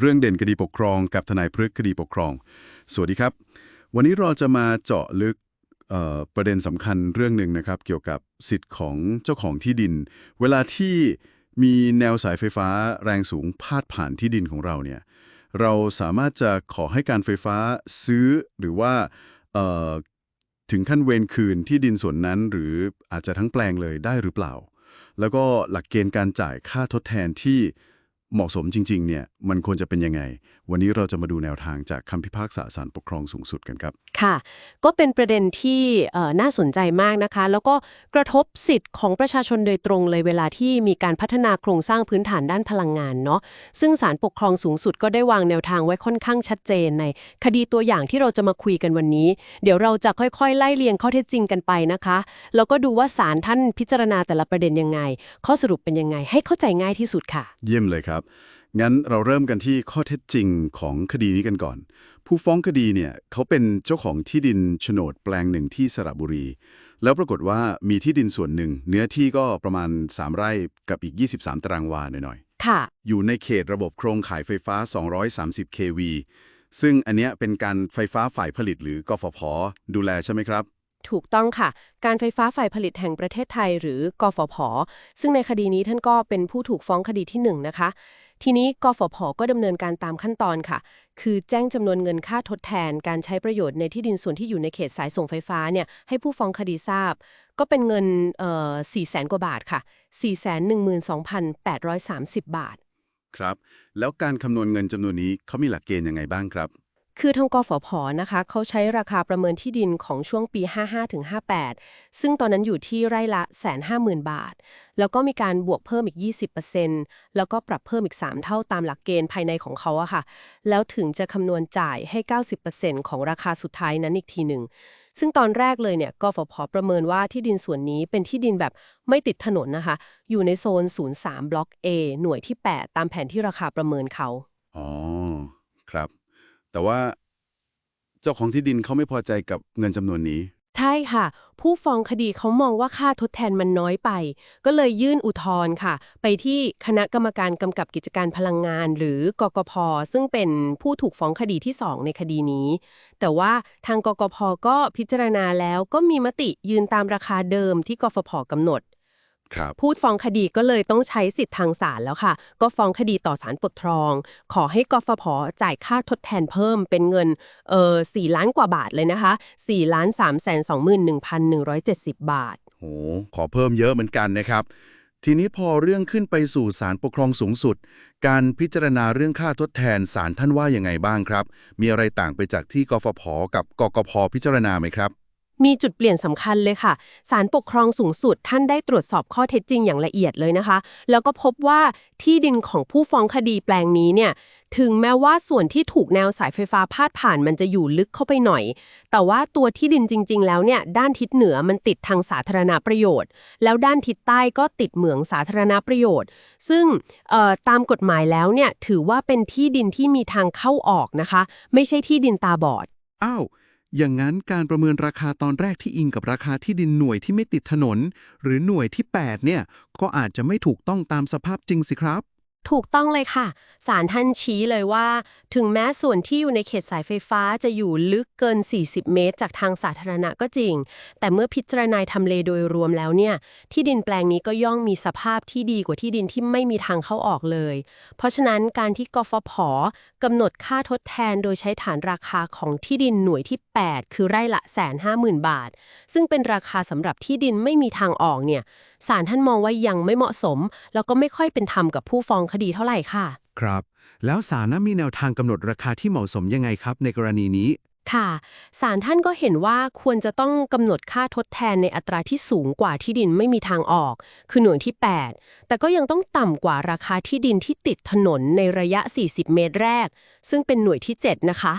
เรื่องเด่นคดีปกครองกับทนายพฤกษ์คดีปกครอง สวัสดีครับ วันนี้เราจะมาเจาะลึกประเด็นสำคัญเรื่องหนึ่งนะครับ เกี่ยวกับสิทธิ์ของเจ้าของที่ดิน เวลาที่มีแนวสายไฟฟ้าแรงสูงพาดผ่านที่ดินของเราเนี่ยเราสามารถจะขอให้การไฟฟ้าซื้อหรือว่าถึงขั้นเวรคืนที่ดินส่วนนั้น หรืออาจจะทั้งแปลงเลยได้หรือเปล่า แล้วก็หลักเกณฑ์การจ่ายค่าทดแทนที่ เหมาะสมจริงๆเนี่ยมันควรจะเป็นยังไง วันนี้เราจะมาดูแนวทางจากคำพิพากษาศาลปกครองสูงสุดกันครับ ค่ะ ก็เป็นประเด็นที่เอ่อน่าสนใจมากนะคะ แล้วก็กระทบสิทธิ์ของประชาชนโดยตรงเลยเวลาที่มีการพัฒนาโครงสร้างพื้นฐานด้านพลังงานเนาะซึ่งศาลปกครองสูงสุดก็ได้วางแนวทางไว้ค่อนข้างชัดเจนใน คดีตัวอย่างที่เราจะมาคุยกันวันนี้ เดี๋ยวเราจะค่อยๆ ไล่เรียงข้อเท็จจริงกันไปนะคะแล้วก็ดูว่าศาลท่านพิจารณาแต่ละประเด็นยังไง ข้อสรุปเป็นยังไง ให้เข้าใจง่ายที่สุดค่ะ เยี่ยมเลยครับงั้นเราเริ่มกันที่ข้อเท็จจริงของคดีนี้กันก่อน ผู้ฟ้องคดีเนี่ยเขาเป็นเจ้าของที่ดินโฉนดแปลงหนึ่งที่สระบุรี แล้วปรากฏว่ามีที่ดินส่วนหนึ่ง เนื้อที่ก็ประมาณ 3 ไร่กับอีก 23 ตารางวาหน่อยค่ะๆอยู่ในเขตระบบโครงข่ายไฟฟ้า 230 kV ซึ่งอันเนี้ยเป็นการไฟฟ้าฝ่ายผลิตหรือกฟผดูแลใช่ไหมครับ ถูกต้องค่ะ การไฟฟ้าฝ่ายผลิตแห่งประเทศไทยหรือกฟผ ซึ่งในคดีนี้ท่านก็เป็นผู้ถูกฟ้องคดีที่ 1 นะคะ ทีนี้กฟผ ก็ดำเนินการตามขั้นตอนค่ะ คือแจ้งจำนวนเงินค่าทดแทน การใช้ประโยชน์ในที่ดินส่วนที่อยู่ในเขตสายส่งไฟฟ้าเนี่ยให้ผู้ฟ้องคดีทราบ ก็เป็นเงินเอ่อ4แสนกว่าบาทค่ะ412,830 บาท ครับ แล้วการคำนวณเงินจำนวนนี้เขามีหลักเกณฑ์ยังไงบ้างครับ คือทางกฟผนะคะเขาใช้ราคาประเมินที่ดินของช่วงปี 55ถึง58 ซึ่งตอนนั้นอยู่ที่ไร่ละ150,000บาท แล้วก็มีการบวกเพิ่มอีก 20%แล้วก็ปรับเพิ่มอีก 3 เท่าตามหลักเกณฑ์ภายในของเขาอะค่ะ แล้วถึงจะคำนวณจ่ายให้ 90%ของราคาสุดท้ายนั้นอีกทีหนึ่ง ซึ่งตอนแรกเลยเนี่ยกฟผประเมินว่าที่ดินส่วนนี้เป็นที่ดินแบบไม่ติดถนนนะคะ อยู่ในโซน 03 บล็อก A หน่วยที่ 8 ตามแผนที่ราคาประเมินเขา อ๋อ ครับ แต่ว่าเจ้าของที่ดินเขาไม่พอใจกับเงินจำนวนนี้ ใช่ค่ะ ผู้ฟ้องคดีเขามองว่าค่าทดแทนมันน้อยไป ก็เลยยื่นอุทธรณ์ค่ะ ไปที่คณะกรรมการกำกับกิจการพลังงาน หรือกกพซึ่งเป็นผู้ถูกฟ้องคดีที่ 2 ในคดีนี้ แต่ว่าทางกกพก็พิจารณาแล้วก็มีมติยืนตามราคาเดิมที่กฟผกำหนด ผู้ฟ้องคดีก็เลยต้องใช้สิทธิ์ทางศาลแล้วค่ะ ก็ฟ้องคดีต่อศาลปกครอง ขอให้กฟผจ่ายค่าทดแทนเพิ่มเป็นเงินเอ่อ4ล้านกว่าบาทเลยนะคะ4ล้าน3แสน21,170บาทโหขอเพิ่มเยอะเหมือนกันนะครับ ทีนี้พอเรื่องขึ้นไปสู่ศาลปกครองสูงสุด การพิจารณาเรื่องค่าทดแทนศาลท่านว่ายังไงบ้างครับ มีอะไรต่างไปจากที่กฟผกับกกพพิจารณาไหมครับ มีจุดเปลี่ยนสำคัญเลยค่ะ ศาลปกครองสูงสุดท่านได้ตรวจสอบข้อเท็จจริงอย่างละเอียดเลยนะคะ แล้วก็พบว่าที่ดินของผู้ฟ้องคดีแปลงนี้เนี่ย ถึงแม้ว่าส่วนที่ถูกแนวสายไฟฟ้าพาดผ่านมันจะอยู่ลึกเข้าไปหน่อย แต่ว่าตัวที่ดินจริง ๆ แล้วเนี่ย ด้านทิศเหนือมันติดทางสาธารณประโยชน์ แล้วด้านทิศใต้ก็ติดเหมืองสาธารณประโยชน์ ซึ่งเอ่อตามกฎหมายแล้วเนี่ยถือว่าเป็นที่ดินที่มีทางเข้าออกนะคะ ไม่ใช่ที่ดินตาบอด อ้าว อย่างนั้นการประเมินราคาตอนแรกที่อิงกับราคาที่ดินหน่วยที่ไม่ติดถนน หรือหน่วยที่ 8 เนี่ย ก็อาจจะไม่ถูกต้องตามสภาพจริงสิครับ ถูกต้องเลยค่ะศาลท่านชี้เลยว่า ถึงแม้ส่วนที่อยู่ในเขตสายไฟฟ้าจะอยู่ลึกเกิน 40 เมตร จากทางสาธารณะก็จริง แต่เมื่อพิจารณาทำเลโดยรวมแล้วเนี่ย ที่ดินแปลงนี้ก็ย่อมมีสภาพที่ดีกว่าที่ดินที่ไม่มีทางเข้าออกเลย เพราะฉะนั้นการที่กฟผกำหนดค่าทดแทนโดยใช้ฐานราคาของที่ดินหน่วยที่ 8 คือไร่ละแสนห้าหมื่นบาท ซึ่งเป็นราคาสำหรับที่ดินไม่มีทางออกเนี่ยศาลท่านมองว่ายังไม่เหมาะสม แล้วก็ไม่ค่อยเป็นธรรมกับผู้ฟ้องคดีเท่าไหร่ค่ะ ครับ แล้วศาลน่ะมีแนวทางกำหนดราคาที่เหมาะสมยังไงครับ ในกรณีนี้ ค่ะศาลท่านก็เห็นว่าควรจะต้องกำหนดค่าทดแทนในอัตราที่สูงกว่าที่ดินไม่มีทางออก คือหน่วยที่ 8 แต่ก็ยังต้องต่ำกว่าราคาที่ดินที่ติดถนนในระยะ 40 เมตรแรก ซึ่งเป็นหน่วยที่ 7 นะคะ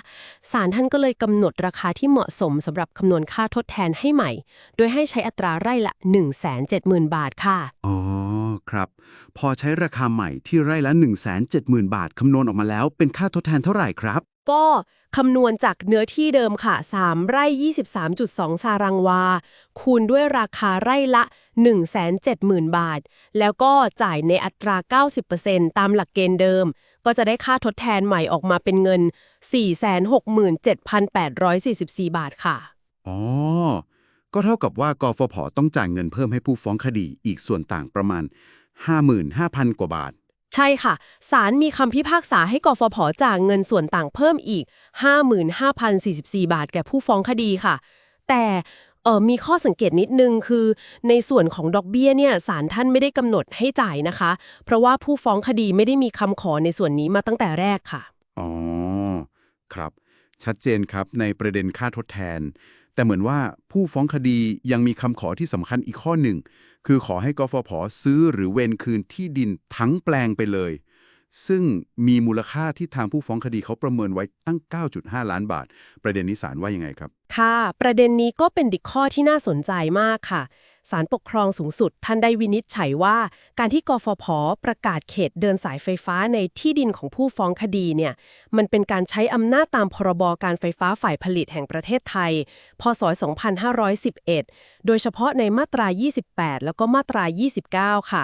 ศาลท่านก็เลยกำหนดราคาที่เหมาะสมสำหรับคำนวณค่าทดแทนให้ใหม่ โดยให้ใช้อัตราไร่ละ 170,000 บาทค่ะอ๋อครับ พอใช้ราคาใหม่ที่ไร่ละ 170,000 บาทคำนวณออกมาแล้วเป็นค่าทดแทนเท่าไหร่ครับ ก็คำนวณจากเนื้อที่เดิมค่ะ 3 ไร่ 23.2 สารังวา คูณด้วยราคาไร่ละ 170,000 บาท แล้วก็จ่ายในอัตรา 90%ตามหลักเกณฑ์เดิม ก็จะได้ค่าทดแทนใหม่ออกมาเป็นเงิน 467,844 บาทค่ะ อ๋อ ก็เท่ากับว่ากฟผต้องจ่ายเงินเพิ่มให้ผู้ฟ้องคดีอีกส่วนต่างประมาณ 55,000 กว่าบาท ช่ค่ะ ศาลมีคำพิพากษาให้กฟผจ่ายเงินส่วนต่างเพิ่มอีก 55,044 บาทแก่ผู้ฟ้องคดีค่ะ แต่เออมีข้อสังเกตนิดนึงคือ ในส่วนของดอกเบี้ยเนี่ยศาลท่านไม่ได้กำหนดให้จ่ายนะคะ เพราะว่าผู้ฟ้องคดีไม่ได้มีคำขอในส่วนนี้มาตั้งแต่แรกค่ะ อ๋อ ครับ ชัดเจนครับในประเด็นค่าทดแทน แต่เหมือนว่าผู้ฟ้องคดียังมีคำขอที่สำคัญอีกข้อหนึ่ง คือขอให้กฟผซื้อหรือเวนคืนที่ดินทั้งแปลงไปเลย ซึ่งมีมูลค่าที่ทางผู้ฟ้องคดีเขาประเมินไว้ตั้ง 9.5 ล้านบาท ประเด็นนี้ศาลว่ายังไงครับ ค่ะ ประเด็นนี้ก็เป็นดิข้อที่น่าสนใจมากค่ะ ศาลปกครองสูงสุดท่านได้วินิจฉัยว่า การที่กฟผ ประกาศเขตเดินสายไฟฟ้าในที่ดินของผู้ฟ้องคดีเนี่ย มันเป็นการใช้อำนาจตามพรบการไฟฟ้าฝ่ายผลิตแห่งประเทศไทย พศ 2511 โดยเฉพาะในมาตรา 28 แล้วก็มาตรา 29 ค่ะ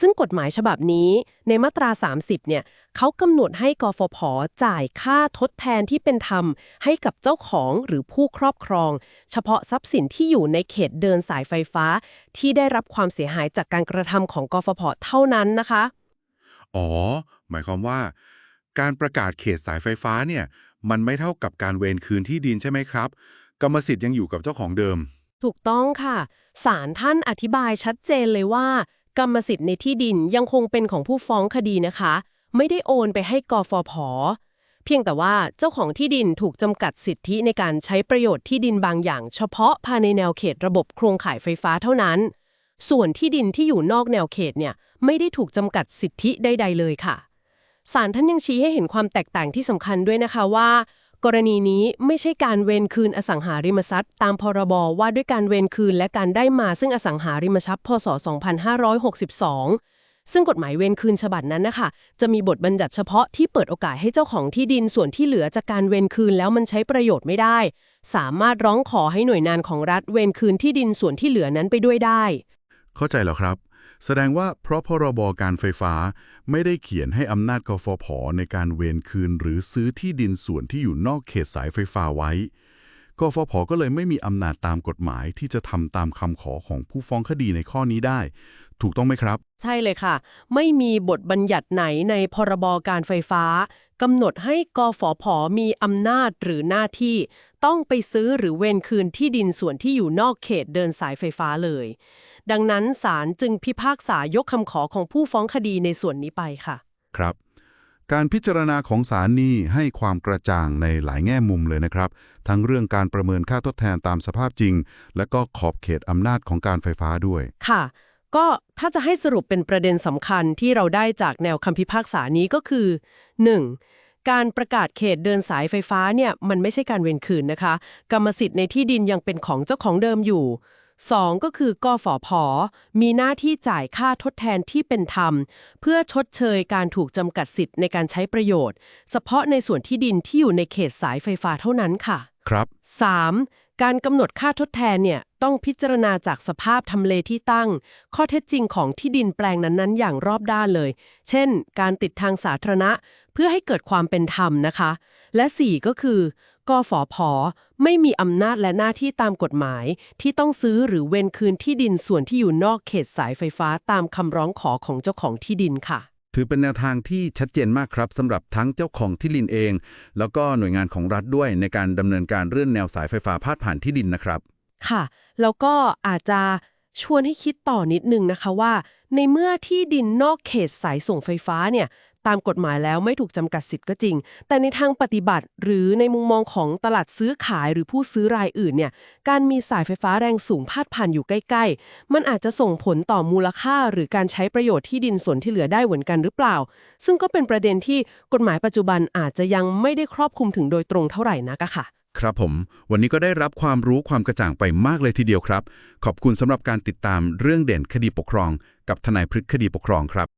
ซึ่งกฎหมายฉบับนี้ในมาตรา 30 เนี่ยเขากำหนดให้กฟผ จ่ายค่าทดแทนที่เป็นธรรม ให้กับเจ้าของหรือผู้ครอบครอง เฉพาะทรัพย์สินที่อยู่ในเขตเดินสายไฟฟ้า ที่ได้รับความเสียหายจากการกระทำของกฟผ เท่านั้นนะคะ อ๋อ หมายความว่า การประกาศเขตสายไฟฟ้าเนี่ยมันไม่เท่ากับการเวรคืนที่ดินใช่ไหมครับ กรรมสิทธิ์ยังอยู่กับเจ้าของเดิม ถูกต้องค่ะ ศาลท่านอธิบายชัดเจนเลยว่า กรรมสิทธิ์ในที่ดินยังคงเป็นของผู้ฟ้องคดีนะคะ ไม่ได้โอนไปให้กฟผเพียงแต่ว่าเจ้าของที่ดินถูกจำกัดสิทธิในการใช้ประโยชน์ที่ดินบางอย่าง เฉพาะภายในแนวเขตระบบโครงข่ายไฟฟ้าเท่านั้น ส่วนที่ดินที่อยู่นอกแนวเขตเนี่ยไม่ได้ถูกจำกัดสิทธิใด ๆ เลยค่ะศาลท่านยังชี้ให้เห็นความแตกต่างที่สำคัญด้วยนะคะว่า กรณีนี้ไม่ใช่การเวรคืนอสังหาริมทรัพย์ตามพรบว่าด้วยการเวรคืนและการได้มาซึ่งอสังหาริมทรัพย์พศ 2562 ซึ่งกฎหมายเวรคืนฉบับนั้นนะคะจะมีบทบัญญัติเฉพาะที่เปิดโอกาสให้เจ้าของที่ดินส่วนที่เหลือจากการเวรคืนแล้วมันใช้ประโยชน์ไม่ได้ สามารถร้องขอให้หน่วยงานของรัฐเวรคืนที่ดินส่วนที่เหลือนั้นไปด้วยได้ เข้าใจแล้วครับ แสดงว่าเพราะพรบการไฟฟ้าไม่ได้เขียนให้อำนาจกฟผ ในการเวนคืนหรือซื้อที่ดินส่วนที่อยู่นอกเขตสายไฟฟ้าไว้ กฟผ ก็เลยไม่มีอำนาจตามกฎหมายที่จะทำตามคำขอของผู้ฟ้องคดีในข้อนี้ได้ ถูกต้องไหมครับ ใช่เลยค่ะ ไม่มีบทบัญญัติไหนในพรบการไฟฟ้ากำหนดให้กฟผ มีอำนาจหรือหน้าที่ ต้องไปซื้อหรือเวนคืนที่ดินส่วนที่อยู่นอกเขตเดินสายไฟฟ้าเลย ดังนั้นศาลจึงพิพากษายกคำขอของผู้ฟ้องคดีในส่วนนี้ไปค่ะ ครับ การพิจารณาของศาลนี้ให้ความกระจ่างในหลายแง่มุมเลยนะครับ ทั้งเรื่องการประเมินค่าทดแทนตามสภาพจริง และก็ขอบเขตอำนาจของการไฟฟ้าด้วย ค่ะ ก็ถ้าจะให้สรุปเป็นประเด็นสำคัญที่เราได้จากแนวคำพิพากษานี้ก็คือ 1. การประกาศเขตเดินสายไฟฟ้าเนี่ยมันไม่ใช่การเวรคืนนะคะ กรรมสิทธิ์ในที่ดินยังเป็นของเจ้าของเดิมอยู่ 2. ก็คือกฟผมีหน้าที่จ่ายค่าทดแทนที่เป็นธรรม เพื่อชดเชยการถูกจำกัดสิทธิ์ในการใช้ประโยชน์ เฉพาะในส่วนที่ดินที่อยู่ในเขตสายไฟฟ้าเท่านั้นค่ะ ครับ 3. การกำหนดค่าทดแทนเนี่ยต้องพิจารณาจากสภาพทำเลที่ตั้ง ข้อเท็จจริงของที่ดินแปลงนั้นๆ อย่างรอบด้านเลย เช่น การติดทางสาธารณะ เพื่อให้เกิดความเป็นธรรมนะคะ และ 4 ก็คือ กฟผไม่มีอำนาจและหน้าที่ตามกฎหมาย ที่ต้องซื้อหรือเวนคืนที่ดินส่วนที่อยู่นอกเขตสายไฟฟ้าตามคำร้องขอของเจ้าของที่ดินค่ะ ถือเป็นแนวทางที่ชัดเจนมากครับสำหรับทั้งเจ้าของที่ดินเอง แล้วก็หน่วยงานของรัฐด้วยในการดำเนินการเรื่องแนวสายไฟฟ้าพาดผ่านที่ดินนะครับ ค่ะ แล้วก็อาจจะชวนให้คิดต่อนิดนึงนะคะว่า ในเมื่อที่ดินนอกเขตสายส่งไฟฟ้าเนี่ย ตามกฎหมายแล้วไม่ถูกจำกัดสิทธิ์ก็จริง แต่ในทางปฏิบัติหรือในมุมมองของตลาดซื้อขายหรือผู้ซื้อรายอื่นเนี่ยการมีสายไฟฟ้าแรงสูงพาดผ่านอยู่ใกล้ ๆ มันอาจจะส่งผลต่อมูลค่า หรือการใช้ประโยชน์ที่ดินส่วนที่เหลือได้เหมือนกันหรือเปล่า ซึ่งก็เป็นประเด็นที่กฎหมายปัจจุบันอาจจะยังไม่ได้ครอบคลุมถึงโดยตรงเท่าไหร่นักค่ะครับผม วันนี้ก็ได้รับความรู้ความกระจ่างไปมากเลยทีเดียวครับ ขอบคุณสำหรับการติดตามเรื่องเด่นคดีปกครอง กับทนายพฤกษคดีปกครองครับ